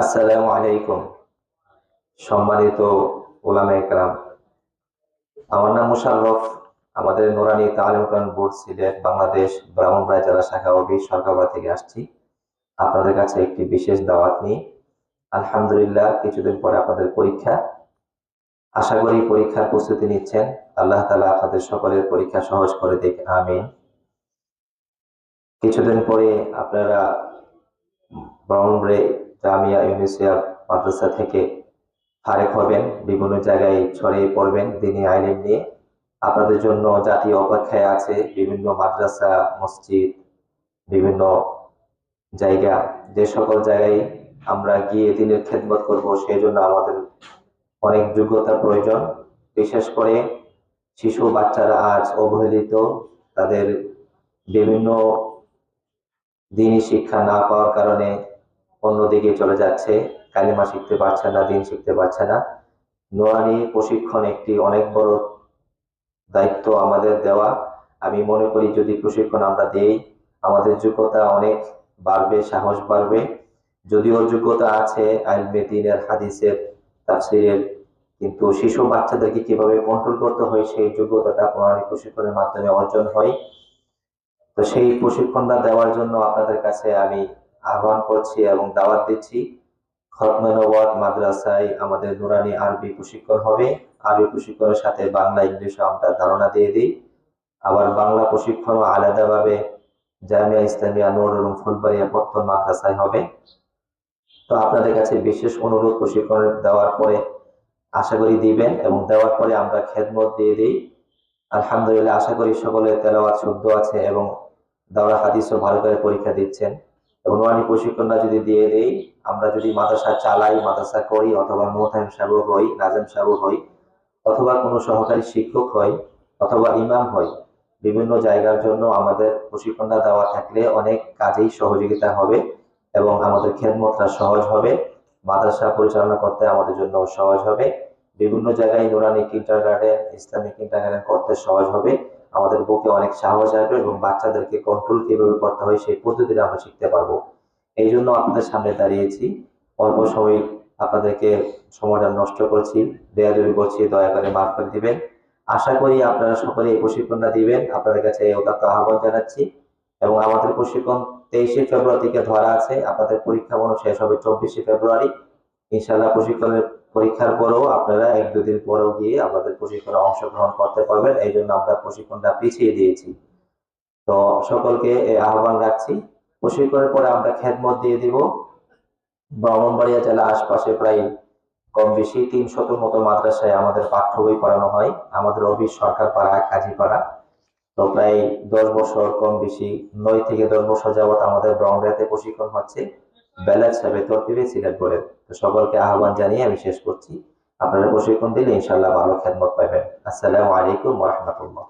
আসসালামু আলাইকুম। সম্মানিত ওলামা একরাম আমার নাম মুশাররফ, আমাদের নোরানি তালিম কোরআন বোর্ড সিলেট, বাংলাদেশ ব্রাহ্মণবাড়িয়া জেলা শাখা অফিস সরকারবাড়ি থেকে আসছি। আপনাদের কাছে একটি বিশেষ দাওয়াত নিয়ে আলহামদুলিল্লাহ, কিছুদিন পরে আপনাদের পরীক্ষা। আশা করি পরীক্ষার প্রস্তুতি নিচ্ছেন। আল্লাহ তালা আপনাদের সকলের পরীক্ষা সহজ করে দিক, আমিন। কিছুদিন পরে আপনারা ব্রাহ্মণবাড়ি জামিয়া ইউনিসিয়া মাদ্রাসা থেকে ফারেক হবেন। বিভিন্ন জায়গায় ছড়িয়ে পড়বেন দিনী আইলিম নিয়ে। আপনাদের জন্য জাতীয় অপেক্ষায় আছে বিভিন্ন মাদ্রাসা, মসজিদ, বিভিন্ন জায়গা। যে সকল জায়গায় আমরা গিয়ে দিনের খেদমত করব সেই জন্য আমাদের অনেক যোগ্যতা প্রয়োজন। বিশেষ করে শিশু বাচ্চারা আজ অবহেলিত, তাদের বিভিন্ন দিনই শিক্ষা না পাওয়ার কারণে অন্যদিকে চলে যাচ্ছে। কালিমা শিখতে পারছে না, দিন শিখতে পারছে না। নোয়ানি প্রশিক্ষণ একটি অনেক বড় দায়িত্ব আমাদের দেওয়া। আমি মনে করি যদি প্রশিক্ষণ আমরা দেই, আমাদের যোগ্যতা অনেক বাড়বে, সাহস বাড়বে। যদিও যোগ্যতা আছে আইলমে দিনের হাদিসের তাফসিরের, কিন্তু শিশু বাচ্চাদেরকে কীভাবে কন্ট্রোল করতে হয়, সেই যোগ্যতাটা প্রণালী প্রশিক্ষণের মাধ্যমে অর্জন হয়। তো সেই প্রশিক্ষণটা দেওয়ার জন্য আপনাদের কাছে আমি আহ্বান করছি এবং দাওয়াত দিচ্ছি। খতমানওয়াত মাদ্রাসায় আমাদের নুরানি আরবি প্রশিক্ষণ হবে। আরবি প্রশিক্ষণের সাথে বাংলা ইংলিশও আমরা ধারণা দিয়ে দিই। আবার বাংলা প্রশিক্ষণও আলাদাভাবে জামিয়া ইসলামিয়া নুর এবং ফুলবাড়িয়া পত্তন মাদ্রাসায় হবে। তো আপনাদের কাছে বিশেষ অনুরোধ প্রশিক্ষণ দেওয়ার পরে আশা করি দিবেন এবং দেওয়ার পরে আমরা খেদমত দিয়ে দিই। আলহামদুলিল্লাহ, আশা করি সকলের তেলাওয়াত শুদ্ধ আছে এবং দাওরা হাদিসও ভালো করে পরীক্ষা দিচ্ছেন। এবং প্রশিক্ষণটা যদি দিয়ে দেই, আমরা যদি মাদ্রাসা চালাই, মাদ্রাসা করি অথবা মোহতাইম সাহেব হই, নাজেম সাহেব হই, অথবা কোনো সহকারী শিক্ষক হই, অথবা ইমাম হই, বিভিন্ন জায়গার জন্য আমাদের প্রশিক্ষণটা দেওয়া থাকলে অনেক কাজেই সহযোগিতা হবে এবং আমাদের খেদমতটা সহজ হবে, মাদ্রাসা পরিচালনা করতে আমাদের জন্য সহজ হবে। বিভিন্ন জায়গায় Noorani kindergarten Islamic kindergarten করতে সহজ হবে। আমাদের বুকে অনেক সাহস আসবে এবং বাচ্চাদেরকে কন্ট্রোল কীভাবে করতে হয় সেই পদ্ধতিটা আমরা শিখতে পারব। এই জন্য আপনাদের সামনে দাঁড়িয়েছি। অল্প সময় আপনাদেরকে সময়টা নষ্ট করছি। দেয়াদবি করছি, দয়া করে মাফ করে দিবেন। আশা করি আপনারা সকলে এই প্রশিক্ষণটা দিবেন। আপনাদের কাছে অত্যন্ত আহ্বান জানাচ্ছি। এবং আমাদের প্রশিক্ষণ তেইশে ফেব্রুয়ারি থেকে ধরা আছে। আপনাদের পরীক্ষা মনে শেষ হবে চব্বিশে ফেব্রুয়ারি। ইনশাল্লাহ প্রশিক্ষণের পরীক্ষার পরেও আপনারা এক দুদিন পরেও গিয়ে আমাদের প্রশিক্ষণে অংশগ্রহণ করতে পারবেন। এই জন্য আমরা প্রশিক্ষণটা পিছিয়ে দিয়েছি। তো সকলকে আহ্বান রাখছি। প্রশিক্ষণের পরে আমরা খেদমত দিয়ে দিব। ব্রাহ্মণবাড়িয়া জেলা আশপাশে প্রায় কম বেশি তিনশত মতো মাদ্রাসায় আমাদের পাঠ্য বই পড়ানো হয়। আমাদের অফিস সরকার পাড়া কাজীপাড়া তো প্রায় দশ বছর কম বেশি, নয় থেকে দশ বছর যাবৎ আমাদের ব্রাহ্মণবাড়িয়াতে প্রশিক্ষণ হচ্ছে। ব্যালেন্স হবে, তরতিবে সিলেক্ট করেন। তো সকলকে আহ্বান জানিয়ে আমি শেষ করছি। আপনারা প্রশিক্ষণ দিলে ইনশাল্লাহ ভালো খেদমত পাবেন আসসালামু আলাইকুম রহমতুল্লাহ।